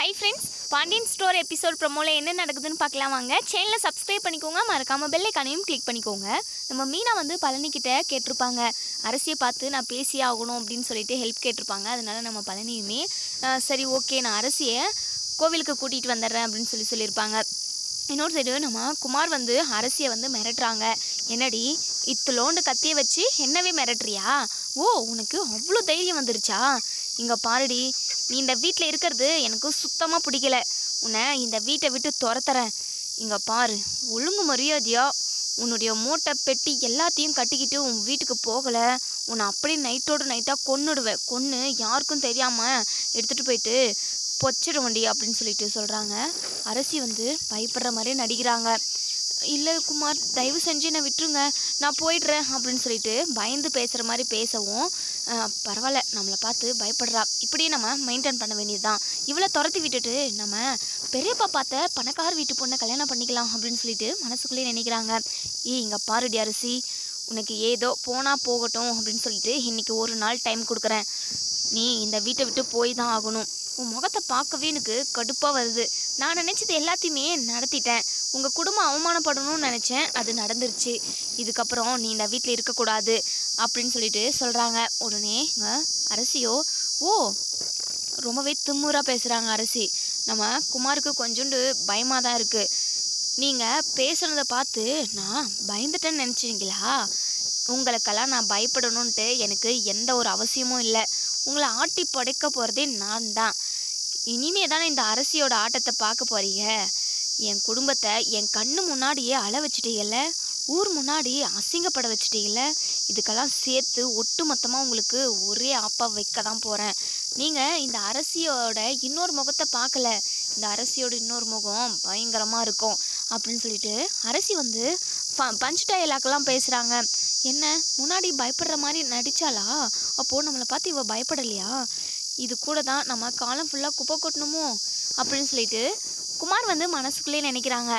Hi friends Pandian store episode ப்ரொமோவில் என்ன நடக்குதுன்னு பார்க்கலாம் வாங்க. சேனலில் சப்ஸ்கிரைப் பண்ணிக்கோங்க மறக்காமல் பெல் ஐக்கானையும் கிளிக் பண்ணிக்கோங்க. நம்ம மீனா வந்து பழனிக்கிட்ட கேட்டிருப்பாங்க. அரசியை பார்த்து நான் பேசியே ஆகணும் அப்படின்னு சொல்லிட்டு ஹெல்ப் கேட்டிருப்பாங்க. அதனால நம்ம பழனியுமே சரி ஓகே நான் அரசியை கோவிலுக்கு கூட்டிகிட்டு வந்துடுறேன் அப்படின்னு சொல்லி சொல்லியிருப்பாங்க. இன்னொரு சைடு நம்ம குமார் வந்து அரசியை வந்து மிரட்டுறாங்க. என்னடி இத்துலோண்டு கத்தியை வச்சு என்னவே மிரட்டுறியா? ஓ உனக்கு அவ்வளோ தைரியம் வந்துருச்சா? இங்கே பாருடி நீ இந்த வீட்டில் இருக்கிறது எனக்கு சுத்தமாக பிடிக்கல. உன்னை இந்த வீட்டை விட்டு துரத்துறேன். இங்கே பாரு ஒழுங்கு மரியாதையா உன்னுடைய மூட்டை பெட்டி எல்லாத்தையும் கட்டிக்கிட்டு உன் வீட்டுக்கு போகலை. உன்னை அப்படியே நைட்டோடு நைட்டாக கொன்னுடுவேன். கொன்று யாருக்கும் தெரியாமல் எடுத்துகிட்டு போயிட்டு பொச்சிடுவண்டி அப்படின்னு சொல்லிட்டு சொல்கிறாங்க அரசி வந்து பயப்படுற மாதிரி நடிக்கிறாங்க. இல்லை குமார் தயவு செஞ்சு என்னை விட்டுருங்க. நான் போயிடுறேன் அப்படின்னு சொல்லிட்டு பயந்து பேசுகிற மாதிரி பேசவும் பரவாயில்ல. நம்மளை பார்த்து பயப்படுறா. இப்படியே நம்ம மெயின்டைன் பண்ண வேண்டியது தான் இவளை துரத்தி விட்டுட்டு நம்ம பெரியப்பா பார்த்த பணக்கார வீட்டு பொண்ணை கல்யாணம் பண்ணிக்கலாம் அப்படின்னு சொல்லிட்டு மனசுக்குள்ளேயே நினைக்கிறாங்க. ஏ இங்கே பாருடி அரிசி. உனக்கு ஏதோ போனால் போகட்டும் அப்படின்னு சொல்லிட்டு இன்றைக்கி ஒரு நாள் டைம் கொடுக்குறேன். நீ இந்த வீட்டை விட்டு போய் தான் ஆகணும். உன் முகத்தை பார்க்கவே எனக்கு கடுப்பாக வருது. நான் நினச்சது எல்லாத்தையுமே நடத்திட்டேன். உங்கள் குடும்பம் அவமானப்படணும்னு நினச்சேன். அது நடந்துருச்சு. இதுக்கப்புறம் நீ இந்த வீட்டில் இருக்கக்கூடாது. அப்படின்னு சொல்லிட்டு சொல்கிறாங்க உடனே அரசியோ ஓ ரொம்பவே திமுறாக பேசுகிறாங்க அரசி. நம்ம குமாருக்கு கொஞ்சோண்டு பயமாக தான் இருக்குது நீங்கள் பேசுனதை பார்த்து நான் பயந்துட்டேன்னு நினச்சிங்களா? உங்களுக்கெல்லாம் நான் பயப்படணுன்ட்டு எனக்கு எந்த ஒரு அவசியமும் இல்லை. உங்களை ஆட்டி படைக்க போகிறதே நான் தான். இனிமே தானே இந்த அரசியோட ஆட்டத்தை பார்க்க போறீங்க? என் குடும்பத்தை என் கண்ணு முன்னாடியே அள வச்சிட்டீங்கல்ல? ஊர் முன்னாடி அசிங்கப்பட வச்சிட்டீங்கல்ல? இதுக்கெல்லாம் சேர்த்து ஒட்டு மொத்தமாக உங்களுக்கு ஒரே ஆப்பா வைக்க தான் போகிறேன் நீங்கள் இந்த அரசியோட இன்னொரு முகத்தை பார்க்கல. இந்த அரசியோட இன்னொரு முகம் பயங்கரமாக இருக்கும் அப்படின்னு சொல்லிட்டு அரசி வந்து ப பஞ்ச் டயலாக்லாம் பேசுகிறாங்க என்ன முன்னாடி பயப்படுற மாதிரி நடித்தாளா அப்போது நம்மளை பார்த்து இவள் பயப்படலையா? இது கூட தான் நம்ம காலம் ஃபுல்லாக குப்பை கொட்டணுமோ? அப்படின்னு சொல்லிட்டு குமார் வந்து மனசுக்குள்ளே நினைக்கிறாங்க.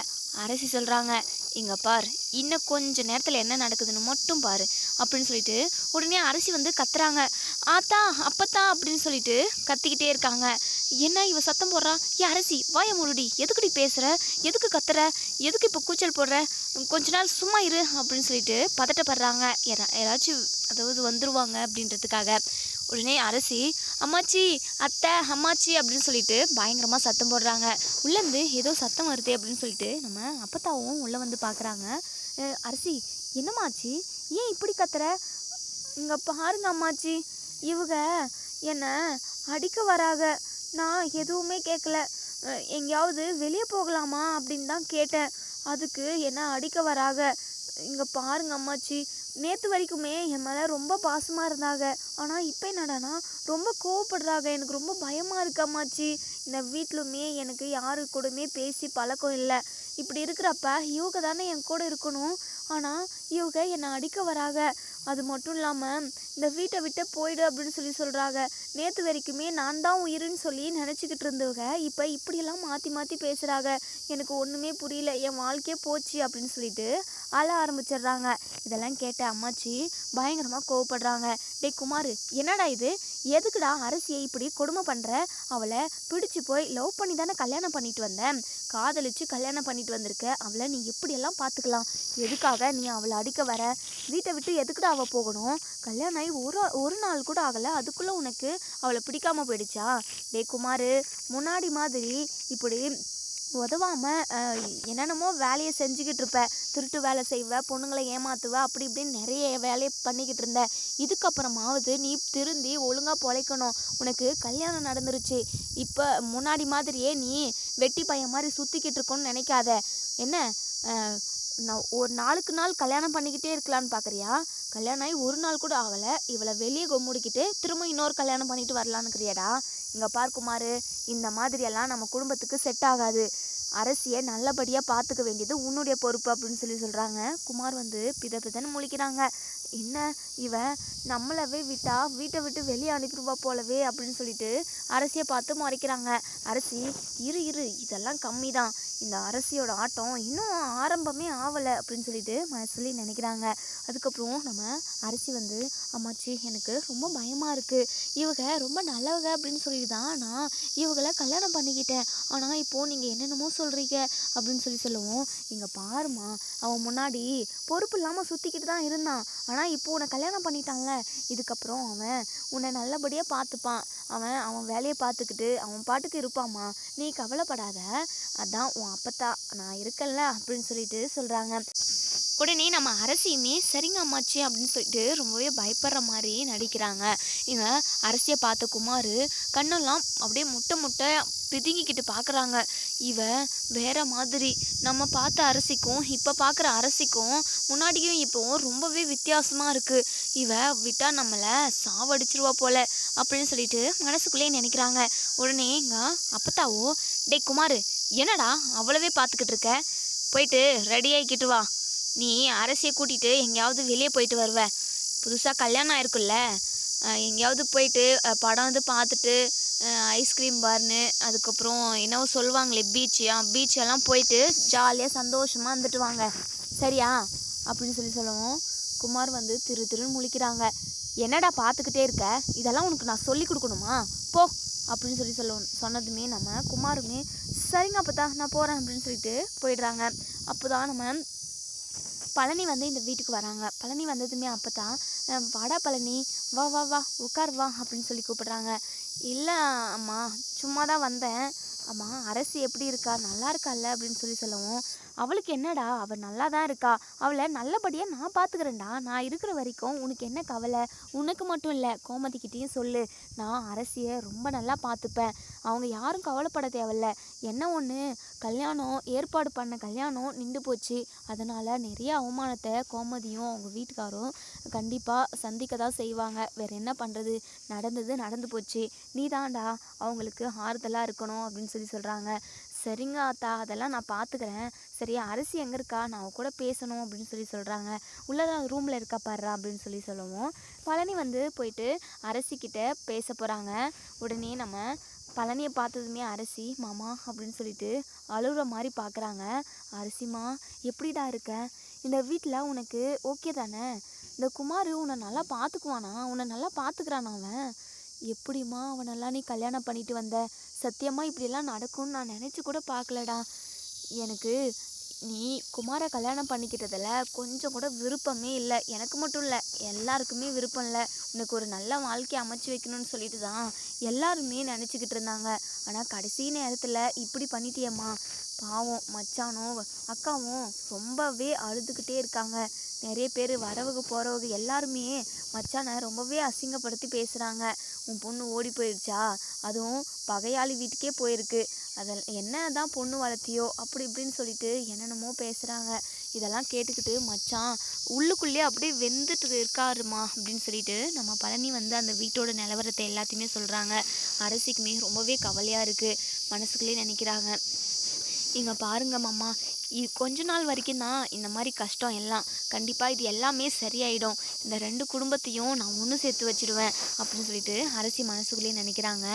அரசி சொல்கிறாங்க இங்கே பார் இன்னும் கொஞ்ச நேரத்தில் என்ன நடக்குதுன்னு மட்டும் பாரு அப்படின்னு சொல்லிட்டு உடனே அரசி வந்து கத்துறாங்க. ஆத்தா அப்பத்தா அப்படின்னு சொல்லிட்டு கத்திக்கிட்டே இருக்காங்க. என்ன இவ சத்தம் போடுறா? ஏ அரசி வாய முருடி எதுக்குடி பேசுகிற எதுக்கு கத்துற? எதுக்கு இப்போ கூச்சல் போடுற? கொஞ்ச நாள் சும்மா இரு அப்படின்னு சொல்லிட்டு பதட்டப்படுறாங்க. யாராச்சும் அதாவது வந்துடுவாங்க அப்படின்றதுக்காக. உடனே அரசி அம்மாச்சி அத்தை அம்மாச்சி அப்படின்னு சொல்லிட்டு பயங்கரமாக சத்தம் போடுறாங்க. உள்ளேருந்து ஏதோ சத்தம் வருது அப்படின்னு சொல்லிட்டு நம்ம அப்பத்தாவும் உள்ளே வந்து பார்க்குறாங்க அரசி என்னம்மாச்சி ஏன் இப்படி கத்துற? இங்கே பாருங்க அம்மாச்சி. இவங்க என்னை அடிக்க வராங்க. நான் எதுவுமே கேட்கல எங்கேயாவது வெளியே போகலாமா? அப்படின்னு தான் கேட்டேன். அதுக்கு என்ன அடிக்க வராக இங்கே பாருங்க அம்மாச்சி. நேற்று வரைக்குமே என் மேலே ரொம்ப பாசமாக இருந்தாங்க. ஆனால் இப்போ என்னடானா ரொம்ப கோவப்படுறாங்க. எனக்கு ரொம்ப பயமாக இருக்கு அம்மாச்சி. இந்த வீட்டிலுமே எனக்கு யாரு கூடமே பேசி பழக்கம் இல்லை. இப்படி இருக்கிறப்ப இவங்க தானே என் கூட இருக்கணும். ஆனால் இவங்க என்னை அடிக்க வராங்க. அது மட்டும் இல்லாமல் இந்த வீட்டை விட்டு போயிடு அப்படின்னு சொல்லி சொல்கிறாங்க நேற்று வரைக்குமே நான் தான் உயிருன்னு சொல்லி நினச்சிக்கிட்டு இருந்தவங்க இப்போ இப்படியெல்லாம் மாற்றி மாற்றி பேசுகிறாங்க எனக்கு ஒன்றுமே புரியல என் வாழ்க்கையே போச்சு அப்படின்னு சொல்லிட்டு அழ ஆரம்பிச்சிடுறாங்க. இதெல்லாம் கேட்ட அம்மாச்சி பயங்கரமாக கோவப்படுறாங்க. டேய் குமார் என்னடா இது? எதுக்குடா அரசியை இப்படி கொடுமை பண்ணுற அவளை பிடிச்சு போய் லவ் பண்ணி தானே கல்யாணம் பண்ணிட்டு வந்தேன் காதலிச்சு கல்யாணம் பண்ணிட்டு வந்திருக்க. அவளை நீ எப்படியெல்லாம் பார்த்துக்கலாம் எதுக்காக நீ அவளை அடிக்க வர? வீட்டை விட்டு எதுக்குடா ஆக போகணும். கல்யாணம் ஆகி ஒரு ஒரு நாள் கூட ஆகலை. அதுக்குள்ளே உனக்கு அவளை பிடிக்காம போயிடுச்சா? டே குமார் முன்னாடி மாதிரி இப்படி உதவாமல் என்னென்னமோ வேலையை செஞ்சுக்கிட்டு இருப்ப. திருட்டு வேலை செய்வ பொண்ணுங்களை ஏமாத்துவ அப்படி இப்படின்னு நிறைய வேலையை பண்ணிக்கிட்டு இருந்த. இதுக்கப்புறமாவது நீ திருந்தி ஒழுங்காக பொழைக்கணும். உனக்கு கல்யாணம் நடந்துருச்சு. இப்போ முன்னாடி மாதிரியே நீ வெட்டி பையன் மாதிரி சுற்றிக்கிட்டு இருக்கோன்னு நினைக்காத. என்ன? நான் ஒரு நாளுக்கு நாள் கல்யாணம் பண்ணிக்கிட்டே இருக்கலான்னு பார்க்குறியா கல்யாணம் ஆகி ஒரு நாள் கூட ஆகலை. இவளை வெளியே கொம்முடிக்கிட்டு திரும்ப இன்னொரு கல்யாணம் பண்ணிட்டு வரலான்னுக்கிறியாடா. இங்கே பார் குமார் இந்த மாதிரியெல்லாம் நம்ம குடும்பத்துக்கு செட் ஆகாது. அரசியை நல்லபடியாக பார்த்துக்க வேண்டியது உன்னுடைய பொறுப்பு அப்படின்னு சொல்லி சொல்கிறாங்க குமார் வந்து பித பிதன்னு முழிக்கிறாங்க. என்ன இவன் நம்மளவே விட்டா வீட்டை விட்டு வெளியே அனுப்பிடுவா போலவே அப்படின்னு சொல்லிட்டு அரசியை பார்த்து முறைக்கிறாங்க. அரசி இரு இரு இதெல்லாம் கம்மி தான் இந்த அரசியோட ஆட்டம் இன்னும் ஆரம்பமே ஆகலை அப்படின்னு சொல்லிட்டு சொல்லி நினைக்கிறாங்க. அதுக்கப்புறம் நம்ம அரசி வந்து அம்மாச்சி எனக்கு ரொம்ப பயமாக இருக்குது இவங்க ரொம்ப நல்லவங்க அப்படின்னு சொல்லிட்டு தான் நான் இவங்களை கல்யாணம் பண்ணிக்கிட்டேன். ஆனால் இப்போது நீங்கள் என்னென்னமோ சொல்கிறீங்க அப்படின்னு சொல்லி சொல்லுவோம். இங்கே பாருமா அவன் முன்னாடி பொறுப்பு இல்லாமல் சுற்றிக்கிட்டு தான் இருந்தான். ஆனால் ஆனால் இப்போ உன்னை கல்யாணம் பண்ணிட்டான்ல இதுக்கப்புறம் அவன் உன்னை நல்லபடியாக பார்த்துப்பான். அவன் அவன் வேலையை பார்த்துக்கிட்டு அவன் பாட்டுக்கு இருப்பாம்மா. நீ கவலைப்படாத. அதான் உன் அப்பத்தா. நான் இருக்கேன்ல அப்படின்னு சொல்லிட்டு சொல்கிறாங்க உடனே நம்ம அரசியுமே சரிங்க அம்மாச்சி அப்படின்னு சொல்லிட்டு ரொம்பவே பயப்படுற மாதிரி நடிக்கிறாங்க. இவன் அரசியை பார்த்த குமார் கண்ணெல்லாம் அப்படியே முட்டை முட்டை பிதுங்கிக்கிட்டு பார்க்குறாங்க. இவ வேற மாதிரி. நம்ம பார்த்த அரசிக்கும் இப்போ பார்க்குற அரசிக்கும் முன்னாடியும் இப்போவும் ரொம்பவே வித்தியாசமாக இருக்குது இவ விட்டால் நம்மளை சாவடிச்சிருவா போல அப்படின்னு சொல்லிட்டு மனசுக்குள்ளே நினைக்கிறாங்க. உடனே எங்க அப்பத்தாவோ டேய் குமார் என்னடா அவ்வளவே பார்த்துக்கிட்டு இருக்க? போயிட்டு ரெடி ஆகிக்கிட்டு வா. நீ அரசியை கூட்டிகிட்டு எங்கேயாவது வெளியே போயிட்டு வருவ. புதுசாக கல்யாணம் ஆயிருக்குல்ல. எங்கேயாவது போயிட்டு படம் வந்து பார்த்துட்டு ஐஸ்கிரீம் பார்னு அதுக்கப்புறம் என்னவோ சொல்லுவாங்களே பீச்சு பீச் எல்லாம் போயிட்டு ஜாலியாக சந்தோஷமாக வந்துட்டு வாங்க. சரியா? அப்படின்னு சொல்லி சொல்லவும் குமார் வந்து திரு திருன்னு முழிக்கிறாங்க. என்னடா பார்த்துக்கிட்டே இருக்க? இதெல்லாம் உனக்கு நான் சொல்லி கொடுக்கணுமா? போ அப்படின்னு சொல்லி சொல்ல சொன்னதுமே நம்ம குமாருமே சரிங்க அப்பத்தா நான் போகிறேன் அப்படின்னு சொல்லிட்டு போயிடுறாங்க. அப்போ தான் நம்ம பழனி வந்து இந்த வீட்டுக்கு வராங்க. பழனி வந்ததுமே அப்போ தான் வாடா பழனி வா வா வா உட்கார் வா அப்படின்னு சொல்லி கூப்பிடுறாங்க. இல்லை அம்மா சும்மா தான் வந்தேன். அம்மா அரசி எப்படி இருக்கா? நல்லா இருக்கால்ல? அப்படின்னு சொல்லி சொல்லவும் அவளுக்கு என்னடா? அவள் நல்லா தான் இருக்கா? அவளை நல்லபடியாக நான் பார்த்துக்கிறேன்டா நான் இருக்கிற வரைக்கும் உனக்கு என்ன கவலை? உனக்கு மட்டும் இல்லை. கோமதிக்கிட்டேயும் சொல்லு. நான் அரசியை ரொம்ப நல்லா பார்த்துப்பேன் அவங்க யாரும் கவலைப்பட தேவையில்ல. என்ன ஒன்று கல்யாணம் ஏற்பாடு பண்ண கல்யாணம் நின்று போச்சு. அதனால் நிறைய அவமானத்தை கோமதியும் அவங்க வீட்டுக்காரும் கண்டிப்பாக சந்திக்க தான் செய்வாங்க. வேறு என்ன பண்ணுறது நடந்தது நடந்து போச்சு. நீ தான்டா அவங்களுக்கு ஆறுதலாக இருக்கணும் அப்படின்னு சொல்லி சொல்கிறாங்க சரிங்க ஆத்தா அதெல்லாம் நான் பார்த்துக்கிறேன் சரியா அரிசி எங்கே இருக்கா? நான் கூட பேசணும் அப்படின்னு சொல்லி சொல்கிறாங்க உள்ளதான் ரூமில் இருக்கா பாடுறா அப்படின்னு சொல்லி சொல்லுவோம். பழனி வந்து போயிட்டு அரசிக்கிட்ட பேச போகிறாங்க உடனே நம்ம பழனியை பார்த்ததுமே அரிசி மாமா அப்படின்னு சொல்லிட்டு அழுகுற மாதிரி பார்க்குறாங்க அரிசிமா எப்படிடா இருக்க? இந்த வீட்டில் உனக்கு ஓகே தானே? இந்த குமார் உன்னை நல்லா பார்த்துக்குவானா உன்னை நல்லா பார்த்துக்கிறானா அவன்? எப்படிம்மா அவனெல்லாம் நீ கல்யாணம் பண்ணிட்டு வந்த? சத்தியமாக இப்படியெல்லாம் நடக்கும்னு நான் நினச்சி கூட பார்க்கலடா. எனக்கு நீ குமாரை கல்யாணம் பண்ணிக்கிட்டதில் கொஞ்சம் கூட விருப்பமே இல்லை. எனக்கு மட்டும் இல்லை எல்லாருக்குமே விருப்பம் இல்லை. உனக்கு ஒரு நல்ல வாழ்க்கையை அமைச்சு வைக்கணும்னு சொல்லிட்டு தான் எல்லாருமே நினச்சிக்கிட்டு இருந்தாங்க. ஆனால் கடைசி நேரத்தில் இப்படி பண்ணிட்டியம்மா. பாவம் மச்சானும் அக்காவும் ரொம்பவே அழுதுகிட்டே இருக்காங்க. நிறைய பேர் வரவங்க போகிறவங்க எல்லாருமே மச்சானை ரொம்பவே அசிங்கப்படுத்தி பேசுகிறாங்க உன் பொண்ணு ஓடி போயிடுச்சா அதுவும் பகையாளி வீட்டுக்கே போயிருக்கு. அதில் என்ன தான் பொண்ணு வளர்த்தியோ அப்படி இப்படின்னு சொல்லிட்டு என்னென்னமோ பேசுகிறாங்க இதெல்லாம் கேட்டுக்கிட்டு மச்சான் உள்ளுக்குள்ளேயே அப்படியே வெந்துட்டு இருக்காருமா அப்படின்னு சொல்லிட்டு நம்ம பழனி வந்து அந்த வீட்டோட நிலவரத்தை எல்லாத்தையுமே சொல்கிறாங்க அரசிக்குமே ரொம்பவே கவலையாக இருக்குது மனசுக்குள்ளே நினைக்கிறாங்க. இங்கே பாருங்க மாமா. இது கொஞ்ச நாள் வரைக்கும் தான் இந்த மாதிரி கஷ்டம் எல்லாம். கண்டிப்பாக இது எல்லாமே சரியாயிடும். இந்த ரெண்டு குடும்பத்தையும் நான் ஒன்று சேர்த்து வச்சிடுவேன் அப்படின்னு சொல்லிட்டு அரசி மனசுக்குள்ளேயே நினைக்கிறாங்க.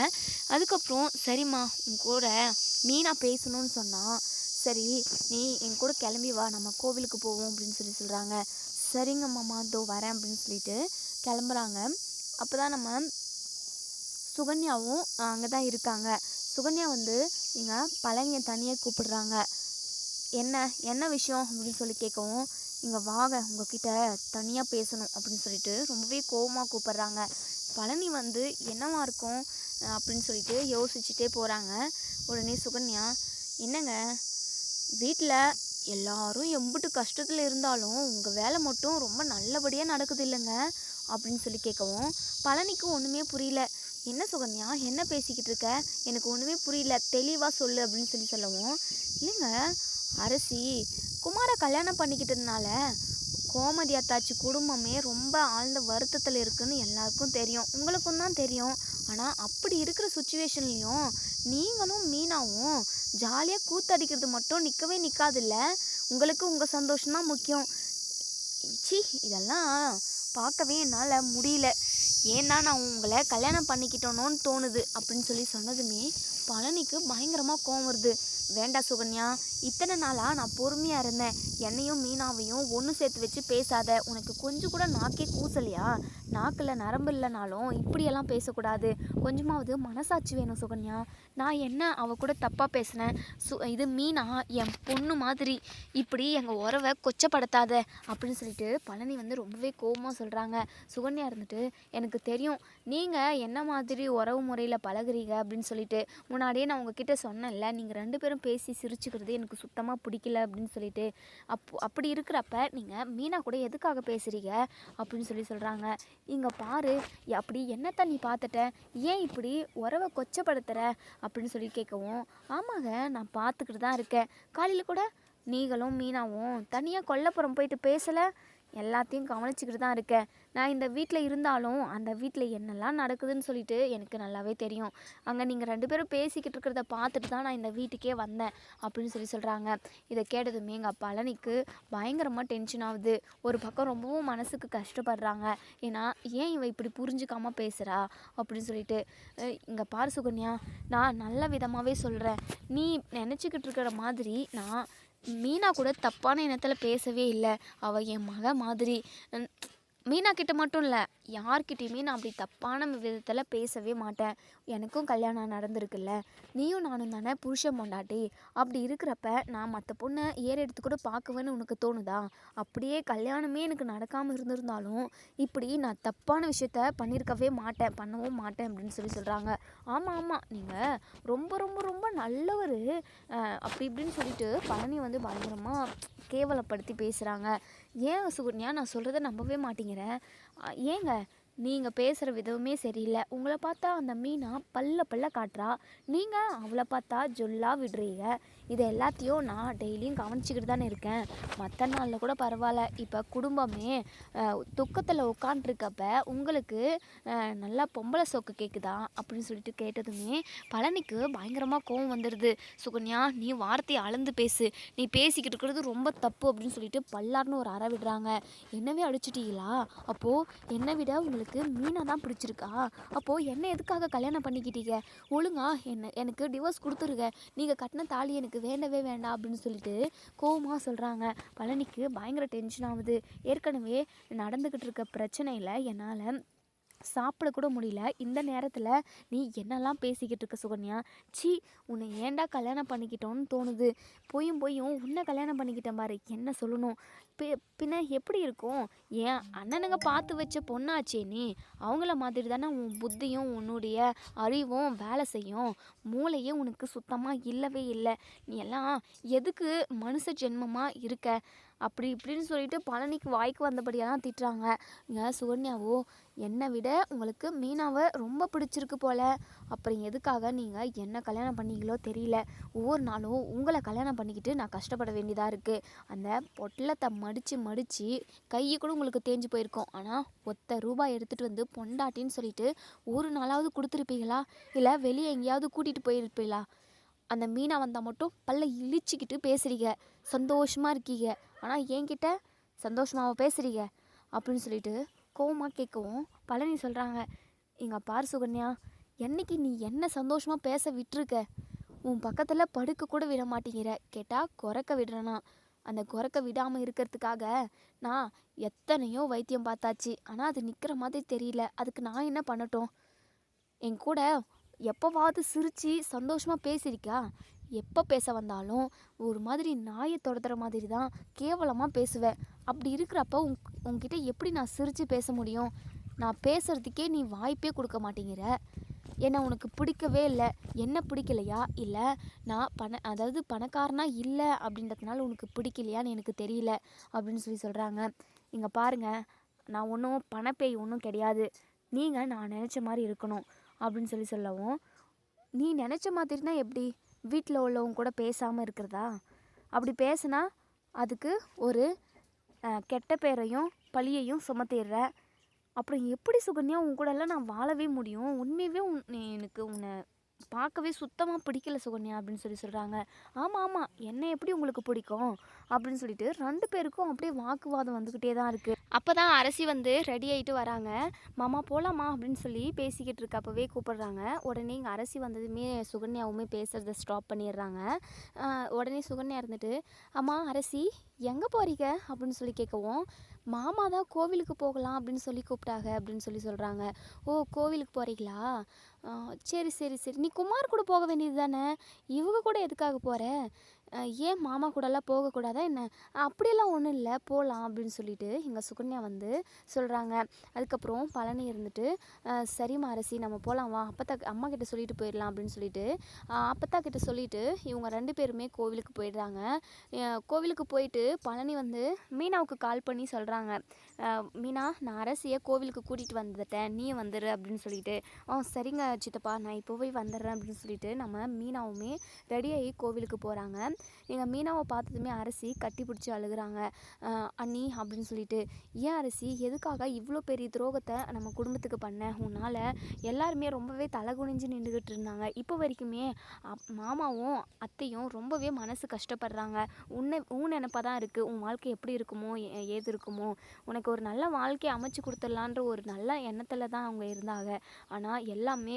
அதுக்கப்புறம் சரிம்மா உன் கூட மீனா பேசணும்னு சொன்னால் சரி நீ என் கூட கிளம்பி வா நம்ம கோவிலுக்கு போவோம் அப்படின்னு சொல்லி சொல்கிறாங்க சரிங்க மாமா இதோ வரேன் அப்படின்னு சொல்லிட்டு கிளம்புறாங்க. அப்போ தான் நம்ம சுகன்யாவும் அங்கே தான் இருக்காங்க. சுகன்யா வந்து இங்கே பழனியை தனியாக கூப்பிடுறாங்க. என்ன என்ன விஷயம்? அப்படின்னு சொல்லி கேட்கவும் இங்கே வாங்க உங்ககிட்ட தனியாக பேசணும் அப்படின்னு சொல்லிட்டு ரொம்பவே கோவமாக கூப்பிட்றாங்க. பழனி வந்து என்னவா இருக்கும்? அப்படின்னு சொல்லிட்டு யோசிச்சுட்டே போகிறாங்க உடனே சுகன்யா என்னங்க வீட்டில் எல்லாரும் எம்புட்டு கஷ்டத்தில் இருந்தாலும் உங்கள் வேலை மட்டும் ரொம்ப நல்லபடியாக நடக்குது இல்லைங்க? அப்படின்னு சொல்லி கேட்கவும் பழனிக்கு ஒன்றுமே புரியல. என்ன சுகன்யா? என்ன பேசிக்கிட்டு இருக்க? எனக்கு ஒன்றுமே புரியல. தெளிவாக சொல்லு அப்படின்னு சொல்லி சொல்லவும் இல்லைங்க அரசி குமாரை கல்யாணம் பண்ணிக்கிட்டதுனால கோமதி அத்தாச்சி குடும்பமே ரொம்ப ஆழ்ந்த வருத்தத்தில் இருக்குதுன்னு எல்லாருக்கும் தெரியும். உங்களுக்கும் தான் தெரியும். ஆனால் அப்படி இருக்கிற சுச்சுவேஷன்லேயும் நீங்களும் மீனாவும் ஜாலியாக கூத்தடிக்கிறது மட்டும் நிற்கவே நிற்காதுல்ல உங்களுக்கு உங்கள் சந்தோஷம்தான் முக்கியம். சி இதெல்லாம் பார்க்கவே என்னால் முடியல. ஏன்னா நான் உங்களை கல்யாணம் பண்ணிக்கிட்டோனோன்னு தோணுது அப்படின்னு சொல்லி சொன்னதுமே பழனிக்கு பயங்கரமாக கோவம் வருது. வேண்டாம் சுகன்யா இத்தனை நாளாக நான் பொறுமையாக இருந்தேன். என்னையும் மீனாவையும் ஒன்று சேர்த்து வச்சு பேசாத. உனக்கு கொஞ்சம் கூட நாக்கே கூசலையா? நாக்கில் நரம்பு இல்லைனாலும் இப்படியெல்லாம் பேசக்கூடாது. கொஞ்சமாவது மனசாட்சி வேணும் சுகன்யா. நான் என்ன அவ கூட தப்பாக பேசினேன்? சு இது மீனா என் பொண்ணு மாதிரி. இப்படி எங்கள் உறவை கொச்சப்படுத்தாத அப்படின்னு சொல்லிட்டு பழனி வந்து ரொம்பவே கோபமாக சொல்கிறாங்க சுகன்யா இருந்துட்டு எனக்கு தெரியும். நீங்கள் என்ன மாதிரி உறவு முறையில் பழகுறீங்க? அப்படின்னு சொல்லிட்டு முன்னாடியே நான் உங்ககிட்ட சொன்னேன்ல. நீங்கள் ரெண்டு பேரும் பேசி சிரிச்சுக்கிறது எனக்கு சுத்தமாக பிடிக்கல அப்படின்னு சொல்லிட்டு அப்போ அப்படி இருக்கிறப்ப நீங்கள் மீனா கூட எதுக்காக பேசுகிறீங்க அப்படின்னு சொல்லி சொல்கிறாங்க இங்கே பாரு அப்படி என்னத்தான் நீ பார்த்துட்ட? ஏன் இப்படி உறவை கொச்சப்படுத்துகிற அப்படின்னு சொல்லி கேட்கவும் ஆமாங்க நான் பார்த்துக்கிட்டு தான் இருக்கேன். காலையில் கூட நீங்களும் மீனாவும் தனியாக கொல்லப்புறம் போயிட்டு பேசலை? எல்லாத்தையும் கவனிச்சுக்கிட்டு தான் இருக்கேன். நான் இந்த வீட்டில் இருந்தாலும் அந்த வீட்டில் என்னெல்லாம் நடக்குதுன்னு சொல்லிட்டு எனக்கு நல்லாவே தெரியும். அங்கே நீங்கள் ரெண்டு பேரும் பேசிக்கிட்டு இருக்கிறத பார்த்துட்டு தான் நான் இந்த வீட்டுக்கே வந்தேன் அப்படின்னு சொல்லி சொல்கிறாங்க இதை கேட்டதுமே எங்கள் பழனிக்கு பயங்கரமாக டென்ஷன் ஆகுது. ஒரு பக்கம் ரொம்பவும் மனசுக்கு கஷ்டப்படுறாங்க. ஏன்னா ஏன் இவன் இப்படி புரிஞ்சுக்காமல் பேசுகிறா அப்படின்னு சொல்லிட்டு இங்கே பாரு சுகன்யா நான் நல்ல விதமாகவே சொல்கிறேன் நீ நினச்சிக்கிட்டு இருக்கிற மாதிரி நான் மீனா கூட தப்பான இனத்தில் பேசவே இல்லை. அவள் என் மக மாதிரி. மீனா கிட்ட மட்டும் இல்லை யார்கிட்டையுமே நான் அப்படி தப்பான விதத்தில் பேசவே மாட்டேன். எனக்கும் கல்யாணம் நடந்திருக்குல்ல நீயும் நானும் தானே புருஷன் பொண்டாட்டி அப்படி இருக்கிறப்ப நான் மற்ற பொண்ணை ஏற எடுத்து கூட பார்க்குவேன்னு உனக்கு தோணுதா? அப்படியே கல்யாணமே எனக்கு நடக்காமல் இருந்திருந்தாலும் இப்படி நான் தப்பான விஷயத்த பண்ணியிருக்கவே மாட்டேன் பண்ணவும் மாட்டேன் அப்படின்னு சொல்லி சொல்கிறாங்க ஆமாம் ஆமாம் நீங்கள் ரொம்ப ரொம்ப ரொம்ப நல்லவர். அப்படி இப்படின்னு சொல்லிட்டு பழனி வந்து பயங்கரமாக கேவலப்படுத்தி பேசுகிறாங்க ஏன் சுகன்யா நான் சொல்கிறத நம்பவே மாட்டேங்கிறேன் ஏங்க நீங்கள் பேசுகிற விதமே சரியில்லை. உங்களை பார்த்தா அந்த மீனா பல்ல பல்ல காட்டுறா. நீங்கள் அவளை பார்த்தா ஜொல்லா விடுறீங்க. இது எல்லாத்தையும் நான் டெய்லியும் கவனிச்சிக்கிட்டு தானே இருக்கேன். மற்ற நாளில் கூட பரவாயில்ல. இப்போ குடும்பமே துக்கத்தில் உட்காண்ட்ருக்கப்ப உங்களுக்கு நல்லா பொம்பளை சொக்கு கேட்குதா அப்படின்னு சொல்லிட்டு கேட்டதுமே பழனிக்கு பயங்கரமாக கோவம் வந்துடுது சுகன்யா நீ வார்த்தையை அளந்து பேசு. நீ பேசிக்கிட்டு இருக்கிறது ரொம்ப தப்பு அப்படின்னு சொல்லிட்டு பல்லார்னு ஒரு அற விடுறாங்க. என்னவே அடிச்சிட்டீங்களா? அப்போது என்னை விட உங்களுக்கு மீனா தான் பிடிச்சிருக்கா. அப்போது என்னை எதுக்காக கல்யாணம் பண்ணிக்கிட்டீங்க? ஒழுங்கா என்ன எனக்கு டிவோர்ஸ் கொடுத்துருங்க. நீங்கள் கட்டின தாலி எனக்கு வேண்டவே வேண்டாம் அப்படின்னு சொல்லிட்டு கோவமாக சொல்கிறாங்க பழனிக்கு பயங்கர டென்ஷன் ஆகுது. ஏற்கனவே நடந்துக்கிட்டு இருக்க பிரச்சனையில் என்னால் சாப்பிட கூட முடியல. இந்த நேரத்தில் நீ என்னெல்லாம் பேசிக்கிட்டு இருக்க சுகன்யா? சி உன்னை ஏன்டா கல்யாணம் பண்ணிக்கிட்டோன்னு தோணுது. போயும் போயும் உன்னை கல்யாணம் பண்ணிக்கிட்டேன் பாரு என்ன சொல்லணும்? பி பின்ன எப்படி இருக்கும்? ஏன் அண்ணனுங்க பார்த்து வச்ச பொண்ணாச்சே நீ. அவங்கள மாதிரி தானே உன் புத்தியும் உன்னுடைய அறிவும் வேலை செய்யும். மூளையே உனக்கு சுத்தமாக இல்லவே இல்லை. நீ எல்லாம் எதுக்கு மனுஷ ஜென்மமாக இருக்க? அப்படி இப்படின்னு சொல்லிட்டு பழனிக்கு வாய்க்கு வந்தபடியாக தான் திட்டுறாங்க. இங்கே சுகன்யாவோ என்னை விட உங்களுக்கு மீனாவை ரொம்ப பிடிச்சிருக்கு போல. அப்புறம் எதுக்காக நீங்கள் என்ன கல்யாணம் பண்ணீங்களோ தெரியல. ஒவ்வொரு நாளும் உங்களை கல்யாணம் பண்ணிக்கிட்டு நான் கஷ்டப்பட வேண்டியதாக இருக்குது அந்த பொட்டலத்தை மடித்து மடித்து கையை கூட உங்களுக்கு தேஞ்சு போயிருக்கும். ஆனால் ஒத்த ரூபாய் எடுத்துகிட்டு வந்து பொண்டாட்டின்னு சொல்லிட்டு ஒரு நாளாவது கொடுத்துருப்பீங்களா? இல்லை வெளியே எங்கேயாவது கூட்டிகிட்டு போயிருப்பீங்களா? அந்த மீனா வந்தால் மட்டும் பல்ல இழிச்சிக்கிட்டு பேசுகிறீங்க சந்தோஷமாக இருக்கீங்க. ஆனால் என்கிட்ட சந்தோஷமாக பேசுகிறீங்க அப்படின்னு சொல்லிட்டு கோவமாக கேட்கவும் பழனி சொல்கிறாங்க எங்கள் பார் சுகன்யா என்னைக்கு நீ என்ன சந்தோஷமாக பேச விட்டுருக்க? உன் பக்கத்தில் படுக்க கூட விட மாட்டேங்கிற. கேட்டால் குறைக்க விடுறேனா. அந்த குறைக்க விடாமல் இருக்கிறதுக்காக நான் எத்தனையோ வைத்தியம் பார்த்தாச்சு. ஆனால் அது நிற்கிற மாதிரி தெரியல. அதுக்கு நான் என்ன பண்ணட்டும்? என் கூட எப்போவாவது சிரித்து சந்தோஷமாக பேசியிருக்கா எப்போ பேச வந்தாலும் ஒரு மாதிரி நாயை தொடத்துற மாதிரி தான் கேவலமாக பேசுவேன் அப்படி இருக்கிறப்ப உங் உங்ககிட்ட எப்படி நான் சிரித்து பேச முடியும்? நான் பேசுகிறதுக்கே நீ வாய்ப்பே கொடுக்க மாட்டேங்கிற. என்னை உனக்கு பிடிக்கவே இல்லை. என்ன பிடிக்கலையா? இல்லை நான் பண அதாவது பணக்காரனா இல்லை அப்படின்றதுனால உனக்கு பிடிக்கலையான்னு எனக்கு தெரியல அப்படின்னு சொல்லி சொல்கிறாங்க இங்கே பாருங்கள் நான் ஒன்றும் பணப்பேய் ஒன்றும் கிடையாது. நீங்கள் நான் நினச்ச மாதிரி இருக்கணும் அப்படின்னு சொல்லி சொல்லவும். நீ நினச்ச மாதிரினா எப்படி? வீட்டில் உள்ளவங்க கூட பேசாமல் இருக்கிறதா? அப்படி பேசுனா அதுக்கு ஒரு கெட்ட பேரையும் பழியையும் சுமத்திடுற. அப்புறம் எப்படி சுகன்யா உன் கூடலாம் நான் வாழவே முடியும்? உண்மையவே உன் எனக்கு உன்னை பார்க்கவே சுத்தமாக பிடிக்கல சுகன்யா அப்படின்னு சொல்லி சொல்கிறாங்க ஆமாம் ஆமாம் என்ன எப்படி உங்களுக்கு பிடிக்கும்? அப்படின்னு சொல்லிட்டு ரெண்டு பேருக்கும் அப்படியே வாக்குவாதம் வந்துக்கிட்டே தான் இருக்குது அப்போ தான் அரசி வந்து ரெடி ஆகிட்டு வராங்க. மாமா போகலாமா அப்படின்னு சொல்லி பேசிக்கிட்டு இருக்கப்பவே கூப்பிடுறாங்க. உடனே இங்கே அரசி வந்ததுமே சுகன்யாவுமே பேசுகிறத ஸ்டாப் பண்ணிடுறாங்க. உடனே சுகன்யா இருந்துட்டு அம்மா அரசி எங்கே போகிறீங்க அப்படின்னு சொல்லி கேட்கவும் மாமா தான் கோவிலுக்கு போகலாம் அப்படின்னு சொல்லி கூப்பிட்டாங்க அப்படின்னு சொல்லி சொல்கிறாங்க ஓ கோவிலுக்கு போகிறீங்களா சரி சரி சரி. நீ குமார் கூட போக வேண்டியது தானே? இவங்க கூட எதுக்காக போகிற ஏன் மாமா கூடலாம் போகக்கூடாதா என்ன? அப்படியெல்லாம் ஒன்றும் இல்லை போகலாம் அப்படின்னு சொல்லிட்டு எங்கள் சுகன்யா வந்து சொல்கிறாங்க அதுக்கப்புறம் பழனி இருந்துட்டு சரிம்மா அரசி நம்ம போகலாம் வா அப்பத்தா அம்மா கிட்ட சொல்லிட்டு போயிடலாம் அப்படின்னு சொல்லிட்டு அப்பத்தா கிட்ட சொல்லிட்டு இவங்க ரெண்டு பேருமே கோவிலுக்கு போயிடுறாங்க. கோவிலுக்கு போயிட்டு பழனி வந்து மீனாவுக்கு கால் பண்ணி சொல்கிறாங்க மீனா நான் அரசியை கோவிலுக்கு கூட்டிகிட்டு வந்துட்டேன். நீ வந்துடு அப்படின்னு சொல்லிட்டு ஆ சரிங்க சித்தப்பா நான் இப்போ போய் வந்துடுறேன் அப்படின்னு சொல்லிட்டு நம்ம மீனாவுமே ரெடியாகி கோவிலுக்கு போகிறாங்க எங்கள் மீனாவை பார்த்ததுமே அரசி கட்டி பிடிச்சி அழுகுறாங்க. அண்ணி அப்படின்னு சொல்லிட்டு ஏன் அரசி எதுக்காக இவ்வளோ பெரிய துரோகத்தை நம்ம குடும்பத்துக்கு பண்ண? உன்னால் எல்லாருமே ரொம்பவே தலை குனிஞ்சு நின்றுக்கிட்டு இருந்தாங்க. இப்போ வரைக்குமே அப்- மாமாவும் அத்தையும் ரொம்பவே மனசு கஷ்டப்படுறாங்க. உன்னை உன் நினப்பாக தான் இருக்குது உன் வாழ்க்கை எப்படி இருக்குமோ ஏ- ஏது இருக்குமோ உனக்கு ஒரு நல்ல வாழ்க்கையை அமைச்சு கொடுத்துடலான்ற ஒரு நல்ல எண்ணத்தில் தான் அவங்க இருந்தாங்க. ஆனால் எல்லாமே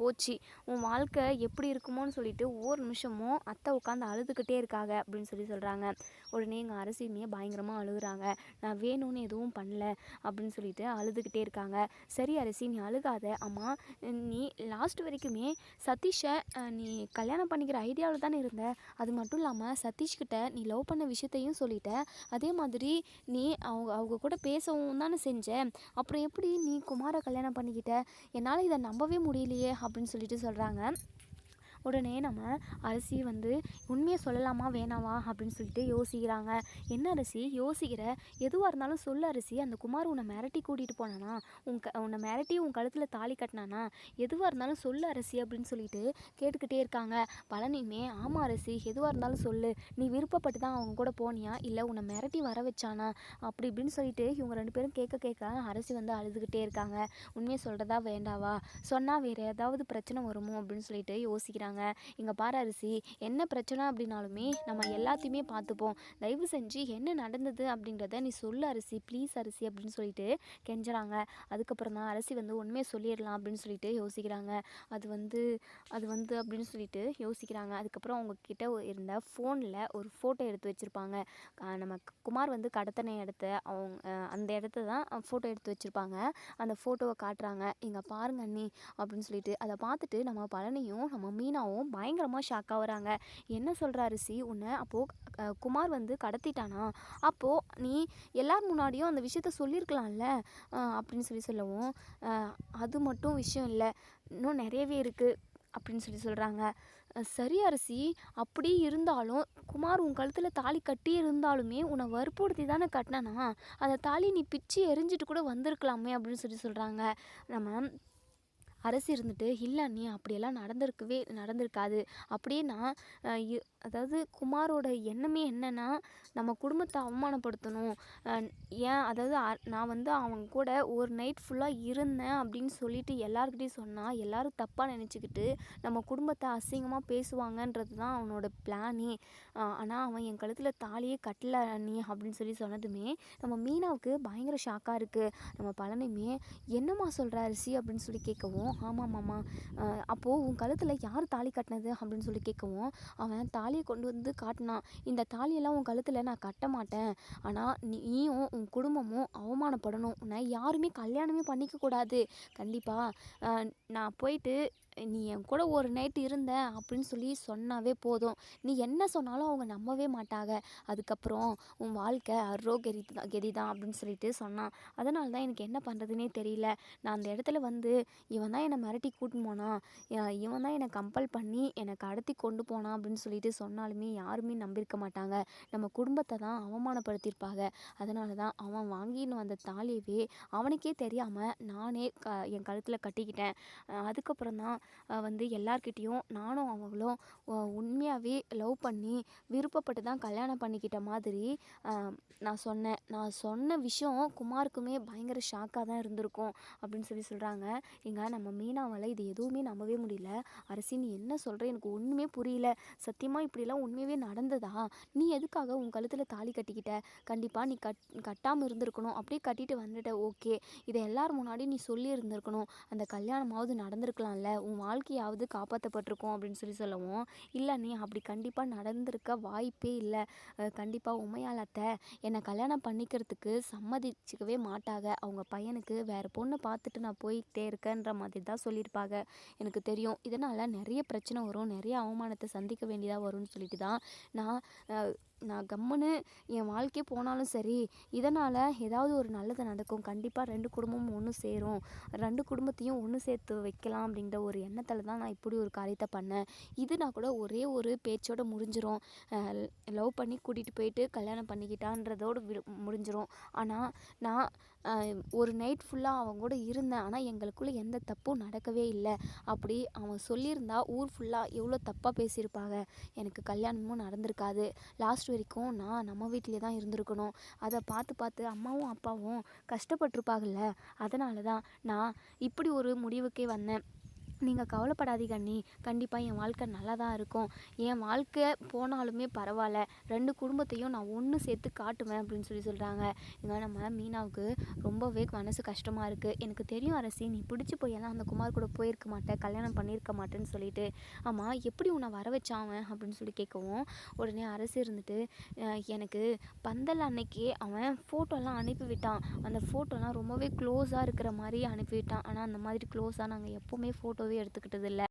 போச்சு. உன் வாழ்க்கை எப்படி இருக்குமோன்னு சொல்லிட்டு ஒவ்வொரு நிமிஷமும் அத்தை உட்காந்து அழுதுகிட்டே இருக்காங்க அப்படின்னு சொல்லி சொல்கிறாங்க உடனே எங்கள் அரசியுமே பயங்கரமாக அழுகுறாங்க. நான் வேணும்னு எதுவும் பண்ணல அப்படின்னு சொல்லிட்டு அழுதுகிட்டே இருக்காங்க. சரி அரசி நீ அழுகாத. அம்மா நீ லாஸ்ட் வரைக்குமே சதீஷை நீ கல்யாணம் பண்ணிக்கிற ஐடியாவில் தானே இருந்த. அது மட்டும் இல்லாமல் சதீஷ்கிட்ட நீ லவ் பண்ண விஷயத்தையும் சொல்லிட்ட. அதே மாதிரி நீ அவங்க அவங்க கூட பேசவும் தானே செஞ்சேன். அப்புறம் எப்படி நீ குமாரை கல்யாணம் பண்ணிக்கிட்ட? என்னால் இதை நம்பவே முடியலையே அப்படின்னு சொல்லிட்டு சொல்கிறாங்க உடனே நம்ம அரிசி வந்து உண்மையை சொல்லலாமா வேணாமா அப்படின்னு சொல்லிட்டு யோசிக்கிறாங்க. என்ன அரிசி? யோசிக்கிற. எதுவாக இருந்தாலும் சொல்லு அரிசி. அந்த குமார் உன்னை மிரட்டி கூட்டிகிட்டு போனானா? உன் க உன்னை மிரட்டி உன் கழுத்தில் தாலி கட்டினானா? எதுவாக இருந்தாலும் சொல்லு அரிசி அப்படின்னு சொல்லிட்டு கேட்டுக்கிட்டே இருக்காங்க. பழனியுமே ஆமாம் அரிசி எதுவாக இருந்தாலும் சொல்லு. நீ விருப்பப்பட்டு தான் அவங்க கூட போனியா? இல்லை உன்னை மிரட்டி வர வச்சானா? அப்படி இப்படின்னு சொல்லிட்டு இவங்க ரெண்டு பேரும் கேட்க கேட்க அரசி வந்து அழுதுகிட்டே இருக்காங்க. உண்மையை சொல்கிறதா வேண்டாவா? சொன்னால் வேறு ஏதாவது பிரச்சனை வருமோ? அப்படின்னு சொல்லிட்டு யோசிக்கிறாங்க. இங்கே பாரு அரிசி என்ன பிரச்சனை அப்படின்னாலுமே நம்ம எல்லாத்தையுமே பார்த்துப்போம். தயவு செஞ்சு என்ன நடந்தது அப்படின்றத நீ சொல்லு அரிசி ப்ளீஸ் அரிசி அப்படின்னு சொல்லிட்டு கெஞ்சுறாங்க. அதுக்கப்புறம் தான் அரிசி வந்து உண்மையை சொல்லிடலாம் அப்படின்னு சொல்லிட்டு யோசிக்கிறாங்க. அது வந்து அது வந்து அப்படின்னு சொல்லிட்டு யோசிக்கிறாங்க. அதுக்கப்புறம் அவங்கக்கிட்ட இருந்த ஃபோனில் ஒரு ஃபோட்டோ எடுத்து வச்சுருப்பாங்க. நம்ம குமார் வந்து கடத்தின இடத்த அவங்க அந்த இடத்த தான் ஃபோட்டோ எடுத்து வச்சுருப்பாங்க. அந்த ஃபோட்டோவை காட்டுறாங்க. இங்கே பாருங்க அண்ணி அப்படின்னு சொல்லிட்டு அதை பார்த்துட்டு நம்ம பழனியும் நம்ம மீனாவும் பயங்கரமாக ஷாக் ஆகுறாங்க என்ன சொல்கிற அரிசி உன்னை அப்போது குமார் வந்து கடத்திட்டானா? அப்போது நீ எல்லார் முன்னாடியும் அந்த விஷயத்த சொல்லியிருக்கலாம்ல? அப்படின்னு சொல்லி சொல்லவும் அது மட்டும் விஷயம் இல்லை. இன்னும் நிறையவே இருக்குது அப்படின்னு சொல்லி சொல்கிறாங்க சரி அரிசி அப்படி இருந்தாலும் குமார் உன் கழுத்தில் தாலி கட்டி இருந்தாலுமே உன்னை வற்புறுத்தி தானே கட்டினா அந்த தாலி நீ பிச்சு எரிஞ்சிட்டு கூட வந்திருக்கலாமே அப்படின்னு சொல்லி சொல்கிறாங்க நம்ம அரசு இருந்துட்டு இல்லை நீ அப்படியெல்லாம் நடந்திருக்கவே நடந்திருக்காது. அப்படியே நான் அதாவது குமாரோட எண்ணமே என்னன்னா நம்ம குடும்பத்தை அவமானப்படுத்தணும். ஏன் அதாவது அ- நான் வந்து அவங்க கூட ஒரு நைட் ஃபுல்லாக இருந்தேன் அப்படின்னு சொல்லிட்டு எல்லாருக்கிட்டையும் சொன்னால் எல்லோரும் தப்பாக நினச்சிக்கிட்டு நம்ம குடும்பத்தை அசிங்கமாக பேசுவாங்கன்றது தான் அவனோட பிளானே. ஆனால் அவன் என் கழுத்தில் தாலியே கட்டல நீ அப்படின்னு சொல்லி சொன்னதுமே நம்ம மீனாவுக்கு பயங்கர ஷாக்காக இருக்குது நம்ம பழனியுமே என்னம்மா சொல்கிற அரிசி? அப்படின்னு சொல்லி கேட்கவும் ஆமாம் மாமா. அப்போது உன் கழுத்தில் யார் தாலி கட்டினது? அப்படின்னு சொல்லி கேட்கவும். அவன் தாலியை கொண்டு வந்து காட்டினான் இந்த தாலியெல்லாம் உன் கழுத்தில் நான் கட்ட மாட்டேன். ஆனால் நீயும் உன் குடும்பமும் அவமானப்படணும். நான் யாருமே கல்யாணமே பண்ணிக்கக்கூடாது. கண்டிப்பாக நான் போயிட்டு நீ என் கூட ஒரு நைட்டு இருந்த அப்படின்னு சொல்லி சொன்னாவே போதும். நீ என்ன சொன்னாலும் அவங்க நம்பவே மாட்டாங்க. அதுக்கப்புறம் உன் வாழ்க்கை அரோ கெதி தான் கெதி தான் அப்படின்னு சொல்லிட்டு சொன்னான். அதனால தான் எனக்கு என்ன பண்ணுறதுனே தெரியல. நான் அந்த இடத்துல வந்து இவன் தான் என்னை மிரட்டி கூட்டின்னு போனான். இவன் தான் என்னை கம்பல் பண்ணி என்னை கடத்தி கொண்டு போனான் அப்படின்னு சொல்லிட்டு சொன்னாலுமே யாருமே நம்பியிருக்க மாட்டாங்க. நம்ம குடும்பத்தை தான் அவமானப்படுத்தியிருப்பாங்க. அதனால தான் அவன் வாங்கின்னு வந்த தாலியவே அவனுக்கே தெரியாமல் நானே க என் கழுத்தில் கட்டிக்கிட்டேன். அதுக்கப்புறம் தான் வந்து எல்லார்கிட்டேயும் நானும் அவங்களும் உண்மையாகவே லவ் பண்ணி விருப்பப்பட்டு தான் கல்யாணம் பண்ணிக்கிட்ட மாதிரி நான் சொன்னேன். நான் சொன்ன விஷயம் குமாருக்குமே பயங்கர ஷாக்காக தான் இருந்திருக்கும் அப்படின்னு சொல்லி சொல்கிறாங்க எங்க நம்ம மீனாவால் இது எதுவுமே நம்பவே முடியல. அரசி நீ என்ன சொல்கிற எனக்கு ஒன்றுமே புரியல. சத்தியமாக இப்படிலாம் உண்மையாகவே நடந்ததா? நீ எதுக்காக உன் கழுத்தில் தாலி கட்டிக்கிட்ட? கண்டிப்பாக நீ கட் கட்டாமல் இருந்திருக்கணும். அப்படியே கட்டிட்டு வந்துட்ட. ஓகே. இதை எல்லார் முன்னாடி நீ சொல்லி இருந்திருக்கணும். அந்த கல்யாணமாவது நடந்திருக்கலாம்ல. உன் வாழ்க்கையாவது காப்பாற்றப்பட்டிருக்கும் அப்படின்னு சொல்லி சொல்லவும் இல்லை நீ அப்படி கண்டிப்பாக நடந்திருக்க வாய்ப்பே இல்லை. கண்டிப்பாக உண்மையால் அத்தை என்னை கல்யாணம் பண்ணிக்கிறதுக்கு சம்மதிச்சிக்கவே மாட்டாங்க அவங்க பையனுக்கு வேறு பொண்ணு பார்த்துட்டு நான் போய்கிட்டே இருக்கேன்ற மாதிரி தான் சொல்லியிருப்பாங்க. எனக்கு தெரியும். இதனால் நிறைய பிரச்சனை வரும். நிறைய அவமானத்தை சந்திக்க வேண்டியதாக வரும்னு சொல்லிட்டு தான் நான் நான் கம்முன்னு என் வாழ்க்கையே போனாலும் சரி இதனால் ஏதாவது ஒரு நல்லது நடக்கும். கண்டிப்பாக ரெண்டு குடும்பமும் ஒன்று சேரும். ரெண்டு குடும்பத்தையும் ஒன்று சேர்த்து வைக்கலாம் அப்படிங்கிற ஒரு எண்ணத்தில் தான் நான் இப்படி ஒரு காரியத்தை பண்ணேன். இது நான் கூட ஒரே ஒரு பேச்சோட முடிஞ்சிரும். லவ் பண்ணி கூட்டிகிட்டு போயிட்டு கல்யாணம் பண்ணிக்கிட்டான்றதோடு விடு முடிஞ்சிரும். ஆனால் நான் ஒரு நைட் ஃபுல்லாக அவங்க கூட இருந்தேன். ஆனால் எங்களுக்குள்ளே எந்த தப்பும் நடக்கவே இல்லை. அப்படி அவன் சொல்லியிருந்தா ஊர் ஃபுல்லாக எவ்வளோ தப்பாக பேசியிருப்பாங்க. எனக்கு கல்யாணமும் நடந்திருக்காது. லாஸ்ட் வரைக்கும் நான் நம்ம வீட்டிலே தான் இருந்திருக்கணும். அதை பார்த்து பார்த்து அம்மாவும் அப்பாவும் கஷ்டப்பட்டிருப்பாங்கல்ல அதனால தான் நான் இப்படி ஒரு முடிவுக்கே வந்தேன். நீங்கள் கவலைப்படாதீங்க அண்ணி. கண்டிப்பாக என் வாழ்க்கை நல்லா தான் இருக்கும். என் வாழ்க்கை போனாலுமே பரவாயில்ல. ரெண்டு குடும்பத்தையும் நான் ஒன்று சேர்த்து காட்டுவேன் அப்படின்னு சொல்லி சொல்கிறாங்க இங்கே நம்ம மீனாவுக்கு ரொம்பவே மனசு கஷ்டமாக இருக்குது எனக்கு தெரியும் அரசி நீ பிடிச்சி போயெல்லாம் அந்த குமார் கூட போயிருக்க மாட்டேன் கல்யாணம் பண்ணியிருக்க மாட்டேன்னு சொல்லிட்டு. ஆமாம் எப்படி உன்னை வர வச்சாவன் அப்படின்னு சொல்லி கேட்கவும் உடனே அரசு இருந்துட்டு எனக்கு பந்தல் அன்னைக்கு அவன் ஃபோட்டோலாம் அனுப்பிவிட்டான் அந்த ஃபோட்டோலாம் ரொம்பவே க்ளோஸாக இருக்கிற மாதிரி அனுப்பிவிட்டான் ஆனால் அந்த மாதிரி க்ளோஸாக நாங்கள் எப்போவுமே ஃபோட்டோ ஃபோட்டோவே எடுத்துக்கிட்டது இல்லை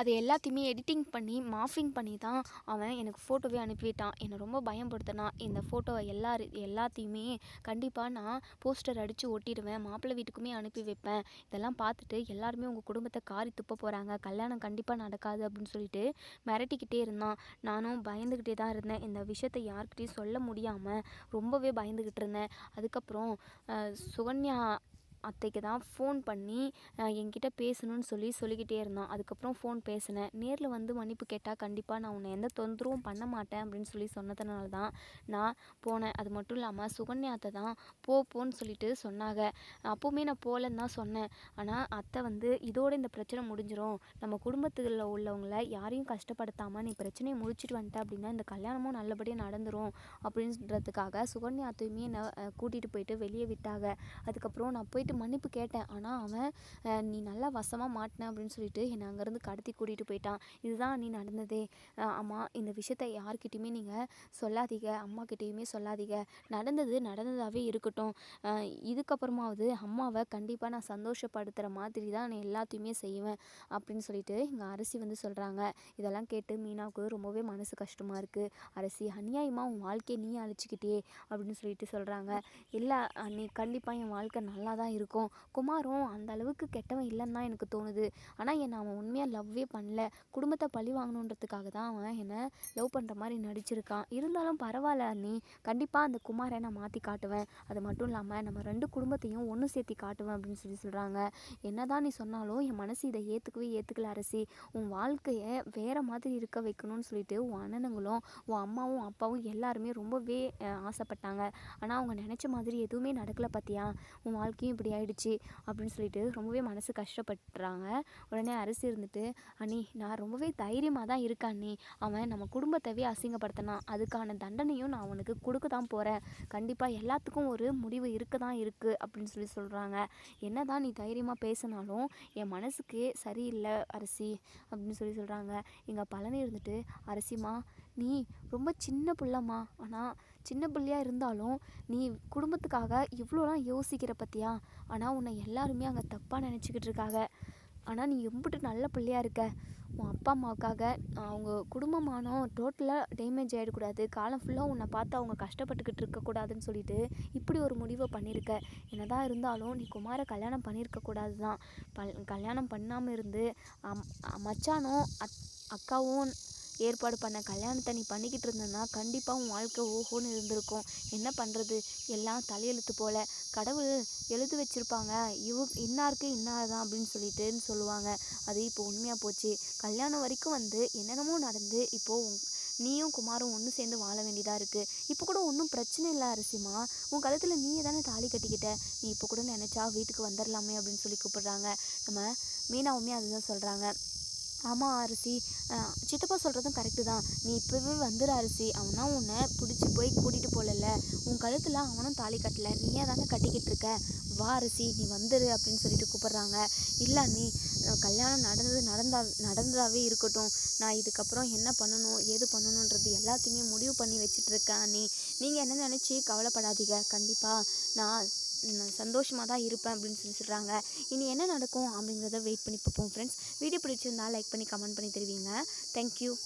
அது எல்லாத்தையுமே எடிட்டிங் பண்ணி மாஃபிங் பண்ணி தான் அவன் எனக்கு ஃபோட்டோவே அனுப்பிவிட்டான். என்னை ரொம்ப பயன்படுத்தினான் இந்த ஃபோட்டோவை எல்லாரு எல்லாத்தையுமே கண்டிப்பாக நான் போஸ்டர் அடித்து ஒட்டிடுவேன். மாப்பிள்ளை வீட்டுக்குமே அனுப்பி வைப்பேன். இதெல்லாம் பார்த்துட்டு எல்லாருமே உங்கள் குடும்பத்தை காரி துப்ப போகிறாங்க கல்யாணம் கண்டிப்பாக நடக்காது அப்படின்னு சொல்லிட்டு மிரட்டிக்கிட்டே இருந்தான். நானும் பயந்துக்கிட்டே தான் இருந்தேன். இந்த விஷயத்தை யார்கிட்டையும் சொல்ல முடியாமல் ரொம்பவே பயந்துக்கிட்டு இருந்தேன். அதுக்கப்புறம் சுகன்யா அத்தைக்கு தான் ஃபோன் பண்ணி என்கிட்ட பேசணும்னு சொல்லி சொல்லிக்கிட்டே இருந்தான். அதுக்கப்புறம் ஃபோன் பேசினேன். நேரில் வந்து மன்னிப்பு கேட்டால் கண்டிப்பாக நான் உன்னை எந்த தொந்தரவும் பண்ண மாட்டேன் அப்படின்னு சொல்லி சொன்னதுனால தான் நான் போனேன். அது மட்டும் இல்லாமல் சுகன்யா அத்தை தான் போ போன்னு சொல்லிட்டு சொன்னாங்க. அப்போவுமே நான் போகலன்னு தான் சொன்னேன். ஆனால் அத்தை வந்து இதோட இந்த பிரச்சனை முடிஞ்சிடும் நம்ம குடும்பத்தில் உள்ளவங்கள யாரையும் கஷ்டப்படுத்தாமல் நீ பிரச்சனையை முடிச்சிட்டு வந்துட்ட அப்படின்னா இந்த கல்யாணமும் நல்லபடியாக நடந்துரும் அப்படின்றதுக்காக சுகன்யா அத்தையுமே என்னை கூட்டிகிட்டு போயிட்டு வெளியே விட்டாங்க. அதுக்கப்புறம் நான் போயிட்டு மன்னிப்பு கேட்டேன். ஆனால் அவன் நீ நல்லா வசமாக மாட்டின அப்படின்னு சொல்லிட்டு என்னை அங்கேருந்து கடத்தி கூட்டிகிட்டு போயிட்டான். இதுதான் நீ நடந்ததே. ஆமாம் இந்த விஷயத்த யார்கிட்டையுமே நீங்கள் சொல்லாதீங்க. அம்மாக்கிட்டேயுமே சொல்லாதீங்க. நடந்தது நடந்ததாகவே இருக்கட்டும். இதுக்கப்புறமாவது அம்மாவை கண்டிப்பாக நான் சந்தோஷப்படுத்துகிற மாதிரி தான் நான் எல்லாத்தையுமே செய்வேன் அப்படின்னு சொல்லிட்டு எங்கள் அரசி வந்து சொல்கிறாங்க இதெல்லாம் கேட்டு மீனாவுக்கு ரொம்பவே மனசு கஷ்டமாக இருக்குது அரசி அநியாயமாக உன் வாழ்க்கையை நீ அழிச்சிக்கிட்டே அப்படின்னு சொல்லிட்டு சொல்கிறாங்க இல்லை நீ கண்டிப்பாக என் வாழ்க்கை நல்லா தான் இருக்கும். குமாரும் அந்த அளவுக்கு கெட்டவன் இல்லைன்னு தான் எனக்கு தோணுது. ஆனால் என்னை அவன் உண்மையாக லவ்வே பண்ணல. குடும்பத்தை பழி வாங்கணுன்றதுக்காக தான் அவன் என்னை லவ் பண்ணுற மாதிரி நடிச்சிருக்கான். இருந்தாலும் பரவாயில்ல நீ கண்டிப்பாக அந்த குமாரை நான் மாற்றி காட்டுவேன். அது மட்டும் இல்லாமல் நம்ம ரெண்டு குடும்பத்தையும் ஒன்று சேர்த்தி காட்டுவேன் அப்படின்னு சொல்லி சொல்கிறாங்க என்னதான் நீ சொன்னாலும் என் மனசு இதை ஏற்றுக்கவே ஏற்றுக்கல அரசி. உன் வாழ்க்கையை வேறு மாதிரி இருக்க வைக்கணும்னு சொல்லிட்டு உன் அண்ணனுங்களும் உன் அம்மாவும் அப்பாவும் எல்லாருமே ரொம்பவே ஆசைப்பட்டாங்க. ஆனால் அவங்க நினச்ச மாதிரி எதுவுமே நடக்கலை பார்த்தியா உன் வாழ்க்கையும் இப்படி ஆயிடுச்சு அப்படின்னு சொல்லிட்டு ரொம்பவே மனசு கஷ்டப்படுறாங்க உடனே அரசு இருந்துட்டு அண்ணி நான் ரொம்பவே தைரியமாக தான் இருக்கேன் அண்ணி. அவன் நம்ம குடும்பத்தவே அசிங்கப்படுத்தினான். அதுக்கான தண்டனையும் நான் அவனுக்கு கொடுக்க தான் போகிறேன் கண்டிப்பாக எல்லாத்துக்கும் ஒரு முடிவு இருக்க தான் இருக்குது அப்படின்னு சொல்லி சொல்கிறாங்க என்ன தான் நீ தைரியமாக பேசினாலும் என் மனசுக்கு சரியில்லை அரசி அப்படின்னு சொல்லி சொல்கிறாங்க எங்கள் பழனி இருந்துட்டு அரசிமா நீ ரொம்ப சின்ன பிள்ளைம்மா. ஆனால் சின்ன பிள்ளையாக இருந்தாலும் நீ குடும்பத்துக்காக இவ்வளோலாம் யோசிக்கிற பற்றியா ஆனால் உன்னை எல்லாருமே அங்கே தப்பாக நினச்சிக்கிட்டு இருக்காங்க. ஆனால் நீ எம்பிட்டு நல்ல பிள்ளையாக இருக்க. உன் அப்பா அம்மாவுக்காக அவங்க குடும்பமானம் டோட்டலாக டேமேஜ் ஆகிடக்கூடாது காலம் ஃபுல்லாக உன்னை பார்த்து அவங்க கஷ்டப்பட்டுக்கிட்டு இருக்கக்கூடாதுன்னு சொல்லிட்டு இப்படி ஒரு முடிவை பண்ணியிருக்க. என்னதான் இருந்தாலும் நீ குமாரை கல்யாணம் பண்ணியிருக்கக்கூடாது தான் பல் கல்யாணம் பண்ணாமல் இருந்து அம் மச்சானும் அக் அக்காவும் ஏற்பாடு பண்ண கல்யாணத்தை நீ பண்ணிக்கிட்டு இருந்தேன்னா கண்டிப்பாக உன் வாழ்க்கை ஓஹோன்னு இருந்திருக்கும். என்ன பண்ணுறது எல்லாம் தலையெழுத்து போல். கடவுள் எழுதி வச்சிருப்பாங்க. இவ இன்னாருக்கு இன்னார் தான் அப்படின்னு சொல்லிட்டுன்னு சொல்லுவாங்க. அது இப்போ உண்மையாக போச்சு. கல்யாணம் வரைக்கும் வந்து என்னென்னமோ நடந்து இப்போது உன் நீயும் குமாரும் ஒன்று சேர்ந்து வாழ வேண்டியதாக இருக்குது இப்போ கூட ஒன்றும் பிரச்சனை இல்லை அரசிமா. உன் கழுத்தில் நீயே தானே தாலி கட்டிக்கிட்ட. நீ இப்போ கூட நினச்சா வீட்டுக்கு வந்துடலாமே அப்படின்னு சொல்லி கூப்பிடுறாங்க. நம்ம மீனாவுமே அதுதான் சொல்கிறாங்க ஆமாம் அரிசி. சித்தப்பா சொல்கிறதும் கரெக்டு தான். நீ இப்போவே வந்துடு அரிசி. அவனா உன்னை பிடிச்சி போய் கூட்டிகிட்டு போகலல்ல உன் கழுத்தில் அவனும் தாலி கட்டல. நீயே தானே கட்டிக்கிட்டு இருக்க? வா அரிசி. நீ வந்துடு அப்படின்னு சொல்லிட்டு கூப்பிட்றாங்க. இல்லை நீ கல்யாணம் நடந்தது நடந்தா நடந்ததாகவே இருக்கட்டும். நான் இதுக்கப்புறம் என்ன பண்ணணும் ஏது பண்ணணுன்றது எல்லாத்தையுமே முடிவு பண்ணி வச்சிட்டு இருக்கேன் நீ நீங்கள் என்ன நினச்சி கவலைப்படாதீங்க. கண்டிப்பாக நான் சந்தோஷமாக தான் இருப்பேன் அப்படின்னு சொல்லி சொல்கிறாங்க இனி என்ன நடக்கும் அப்படிங்கிறத வெயிட் பண்ணி பார்ப்போம் ஃப்ரெண்ட்ஸ் வீடியோ பிடிச்சிருந்தா லைக் பண்ணி கமெண்ட் பண்ணி தருவீங்க. Thank you